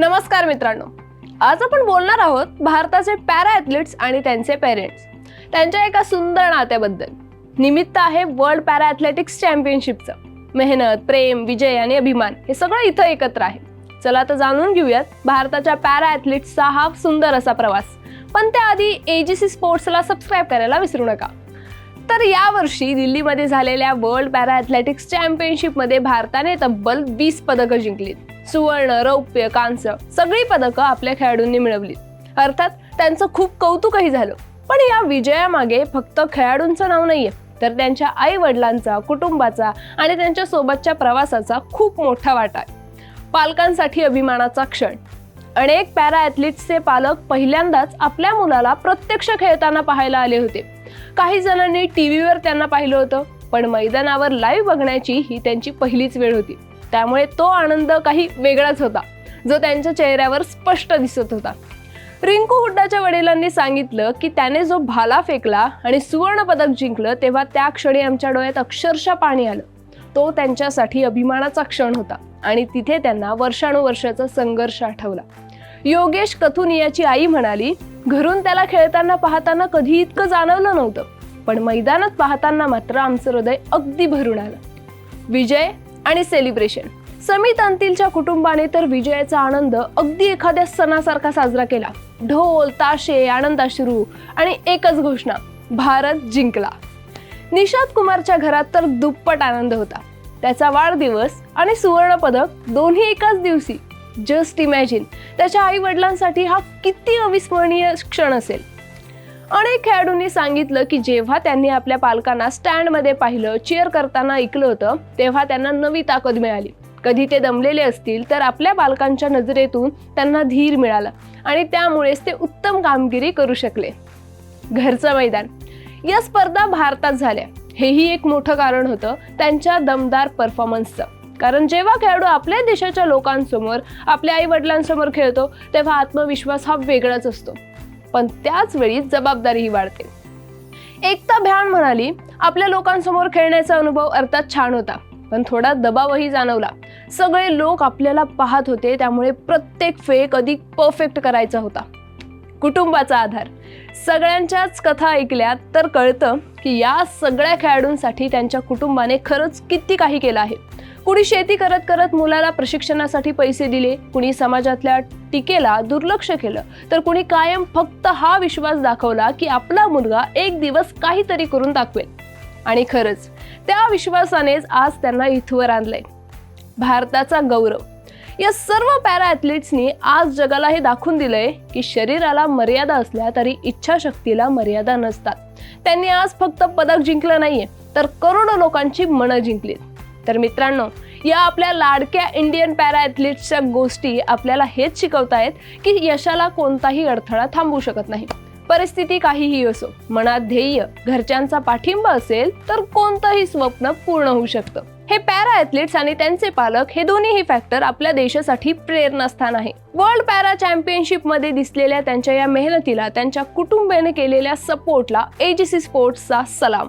नमस्कार मित्रांनो. आज आपण बोलणार आहोत भारताचे पॅरा ॲथलीट्स आणि त्यांचे पेरेंट्स. त्यांच्या एका सुंदर नात्याबद्दल. निमित्त आहे वर्ल्ड पॅरा ॲथलेटिक्स चॅम्पियनशिपचं. मेहनत प्रेम विजय आणि अभिमान हे सगळं इथं एकत्र आहे. चला तर जाणून घेऊयात भारताच्या पॅरा ॲथलीट्सचा हा सुंदर असा प्रवास. पण त्याआधी ए जी सी स्पोर्ट्सला सबस्क्राईब करायला विसरू नका. तर यावर्षी दिल्लीमध्ये झालेल्या वर्ल्ड पॅरा ॲथलेटिक्स चॅम्पियनशिपमध्ये भारताने तब्बल वीस पदकं जिंकलीत. सुवर्ण रौप्य कांस्य सगळी पदकं आपल्या खेळाडूंनी मिळवली. अर्थात त्यांचं खूप कौतुकही झालं. पण या विजयामागे फक्त खेळाडूंचं नाव नाहीये तर त्यांच्या आई वडिलांचा कुटुंबाचा आणि त्यांच्या सोबतच्या प्रवासाचा खूप मोठा वाटा आहे. पालकांसाठी अभिमानाचा क्षण. अनेक पॅरा ॲथलीट्सचे पालक पहिल्यांदाच आपल्या मुलाला प्रत्यक्ष खेळताना पाहायला आले होते. काही जणांनी टी व्हीवर त्यांना पाहिलं होतं पण मैदानावर लाईव्ह बघण्याची ही त्यांची पहिलीच वेळ होती. त्यामुळे तो आनंद काही वेगळाच होता जो त्यांच्या चेहऱ्यावर स्पष्ट दिसत होता. रिंकू हुड्डाच्या वडिलांनी सांगितलं की त्याने जो भाला फेकला आणि सुवर्ण पदक जिंकलं तेव्हा त्या क्षणी आमच्या डोळ्यात अक्षरशः पाणी आलं. तो त्यांच्यासाठी अभिमानाचा क्षण होता आणि तिथे त्यांना वर्षानुवर्षाचा संघर्ष आठवला. योगेश कथुनियाची आई म्हणाली घरून त्याला खेळताना पाहताना कधी इतकं जाणवलं नव्हतं. पण मैदानात पाहताना मात्र आमचं हृदय अगदी भरून आलं. विजय आणि सेलिब्रेशन समित अंतिलच्या कुटुंबाने तर विजयाचा आनंद अगदी एखाद्या सणासारखा साजरा केला. ढोल ताशे आनंदाश्रू आणि एकच घोषणा भारत जिंकला. निषाद कुमारच्या घरात तर दुप्पट आनंद होता. त्याचा वाढदिवस आणि सुवर्ण पदक दोन्ही एकाच दिवशी जस्ट इमॅजिन. त्याच्या आई वडिलांसाठी हा किती अविस्मरणीय क्षण असेल. अनेक खेळाडूंनी सांगितलं की जेव्हा त्यांनी आपल्या पालकांना स्टँडमध्ये पाहिलं चेअर करताना ऐकलं होतं तेव्हा त्यांना नवी ताकद मिळाली. कधी ते दमलेले असतील तर आपल्या पालकांच्या नजरेतून त्यांना धीर मिळाला आणि त्यामुळेच ते उत्तम कामगिरी करू शकले. घरचं मैदान. या स्पर्धा भारतात झाल्या. हेही एक मोठं कारण होतं त्यांच्या दमदार परफॉर्मन्सचं कारण जेव्हा खेळाडू आपल्या देशाच्या लोकांसमोर आपल्या आई वडिलांसमोर खेळतो तेव्हा आत्मविश्वास हा वेगळाच असतो. पण त्याच वेळी जबाबदारीही वाढते. एकता भ्यान म्हणाली आपल्या लोकांसमोर खेळण्याचा अनुभव अर्थात छान होता पण थोडा दबावही जाणवला. सगळे लोक आपल्याला पाहत होते त्यामुळे प्रत्येक फेक अधिक परफेक्ट करायचा होता. कुटुंबाचा आधार. सगळ्यांच्याच कथा ऐकल्या तर कळतं की या सगळ्या खेळाडूंसाठी त्यांच्या कुटुंबाने खरंच किती काही केलं आहे. कुणी शेती करत करत मुलाला प्रशिक्षणासाठी पैसे दिले कुणी समाजातल्या टीकेला दुर्लक्ष केलं तर कुणी कायम फक्त हा विश्वास दाखवला की आपला मुलगा एक दिवस काहीतरी करून दाखवेल. आणि खरंच त्या विश्वासानेच आज त्यांना इथवर आणलंय. भारताचा गौरव. या सर्व पॅरा ॲथलीट्सनी आज जगाला हे दाखवून दिलंय की शरीराला मर्यादा असल्या तरी इच्छाशक्तीला मर्यादा नसतात. त्यांनी आज फक्त पदक जिंकलं नाहीये तर करोडो लोकांची मनं जिंकलीत. तर मित्रांनो या आपल्या लाडक्या इंडियन पॅरा ॲथलीट्सच्या गोष्टी आपल्याला हेच शिकवतायत की यशाला कोणताही अडथळा थांबवू शकत नाही. परिस्थिती काहीही असो मनात ध्येय घरच्यांचा पाठिंबा असेल तर कोणतंही स्वप्न पूर्ण होऊ शकतं. हे पॅरा ॲथलीट्स आणि त्यांचे पालक हे दोन्हीही फॅक्टर आपल्या देशासाठी प्रेरणास्थान आहे. वर्ल्ड पॅरा चॅम्पियनशिपमध्ये दिसलेल्या त्यांच्या या मेहनतीला त्यांच्या कुटुंबियाने केलेल्या सपोर्टला एजीसी स्पोर्ट्सचा सलाम.